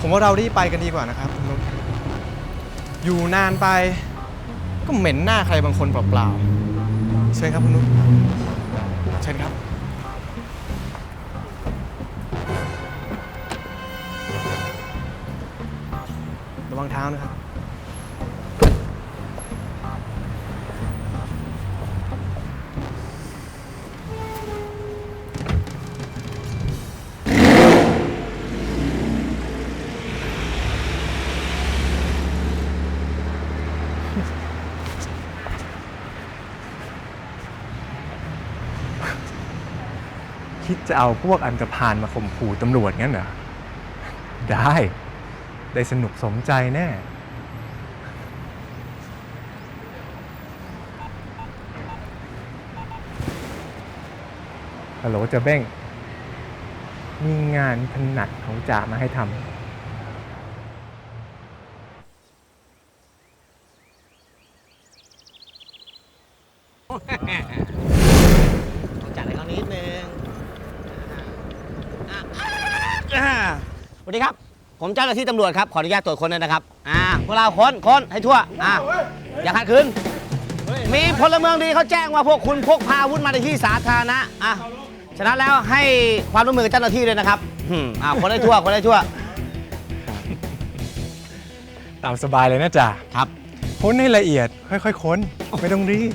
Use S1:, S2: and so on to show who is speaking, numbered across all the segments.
S1: ผมว่าเรารีบไปกันดีกว่านะครับคุณนุชอยู่นานไป ก็เหม็นหน้าใครบางคนเปล่าๆเชิญครับคุณนุชเชิญครับ ระวังเท้านะครับ
S2: คิดจะเอาพวกอันธพาลมาข่มขู่ตำรวจงั้นเหรอ ได้ ได้สนุกสมใจแน่ ฮัลโหลเจะเบ้ง มีงานถนัดของจ่ามาให้ทำ
S3: จัดให้เขานิดนึง อ่าสวัสดีครับ ผมเจ้าหน้าที่ตำรวจครับ ขออนุญาตตรวจค้นด้วยนะครับ อ่า พวกเราค้นค้นให้ทั่ว อ่า อย่าขัดขืน มีพลเมืองดีเขาแจ้งว่าพวกคุณพกพาอาวุธมาในที่สาธารณะ อะ ฉะนั้นแล้วให้ความร่วมมือกับเจ้าหน้าที่ด้วยนะครับอืมอ่าค้นให้ทั่วค้นให้ทั่ว
S2: ตามสบายเลยนะจ่า
S3: ครับ
S2: ค้นให้ละเอียด ค่อยๆค้น ไม่ต้องรีบ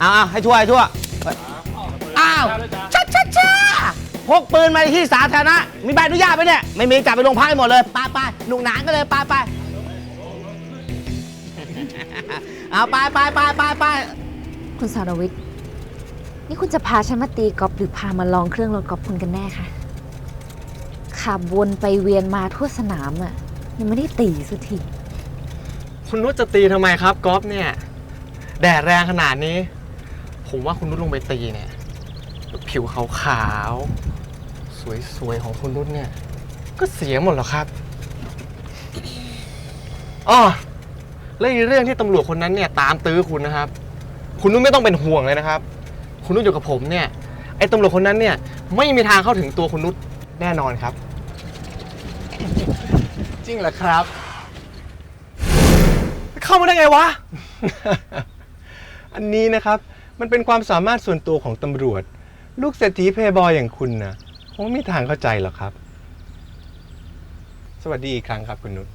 S3: เอาเอาให้ทั่ว ให้ทั่วเฮ้ยอ้าวช้าช้าช้า พกปืนมาในที่สาธารณะ มีใบอนุญาตไหมเนี่ย ไม่มีจับไปโรงพักให้หมดเลยไปไปหนุกหนานก็เลยไปไปเอาไปไปไปไปไป
S4: คุณสารวิทย์ นี่คุณจะพาฉันมาตีกอล์ฟหรือพามาลองเครื่องรถกอล์ฟคุณกันแน่คะขับวนไปเวียนมาทั่วสนามอะยังไม่ได้ตีสักที
S1: คุณนุชจะตีทำไมครับกอล์ฟเนี่ย แดดแรงขนาดนี้ ผมว่าคุณนุชลงไปตีเนี่ย ผิวขาวๆ สวยๆ ของคุณนุชเนี่ย ก็เสียหมดหรอกครับอ๋อแล้วอีกเรื่องที่ตำรวจคนนั้นเนี่ยตามตื้อคุณนะครับ คุณนุชไม่ต้องเป็นห่วงเลยนะครับ คุณนุชอยู่กับผมเนี่ย ไอ้ตำรวจคนนั้นเนี่ย ไม่มีทางเข้าถึงตัวคุณนุชแน่นอนครับ จริงเหรอครับ เข้ามาได้ไงวะ
S2: อันนี้นะครับ มันเป็นความสามารถส่วนตัวของตำรวจ ลูกเศรษฐีเพย์บอยอย่างคุณนะคงไม่มีทางเข้าใจหรอกครับ สวัสดีอีกครั้งครับคุณนุช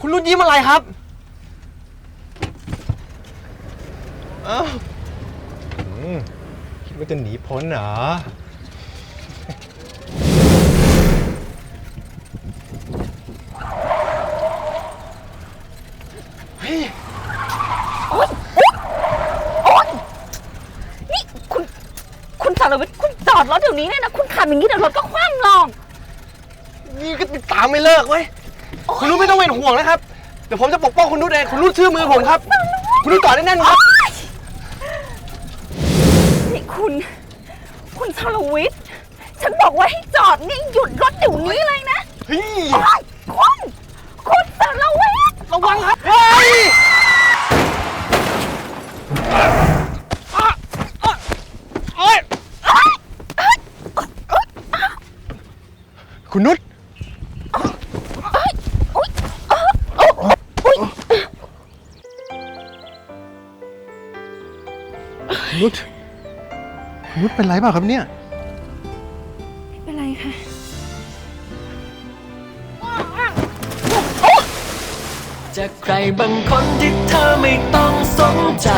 S1: คุณนุชยิ้มอะไรครับ
S2: อ้าวอืมคิดว่าจะหนีพ้นเหรอ
S4: นี่คุณ คุณสารวิทย์คุณจอดรถเดี๋ยวนี้เลยนะ คุณขับอย่างนี้เดี๋ยวรถก็คว่ำลง
S1: นี่ก็ติดตามไม่เลิกเว้ย คุณนุชไม่ต้องเป็นห่วงนะครับ เดี๋ยวผมจะปกป้องคุณนุชเอง คุณนุชเชื่อมือผมครับ คุณนุชต่อได้แน่นครับ
S4: นี่คุณ คุณสารวิทย์ ฉันบอกว่าให้จอดนี่หยุดรถเดี๋ยวนี้เลยนะ
S1: เฮ้ย
S4: โอ๊ยคุณ คุณสารวิทย์
S1: ระวังครับ เฮ้ย
S2: คุณนุชนุชนุชเป็นไรเปล่าครับเนี่ย
S4: ไม่เป็นไรค่ะ
S5: จากใครบางคนที่เธอไม่ต้องสนใจ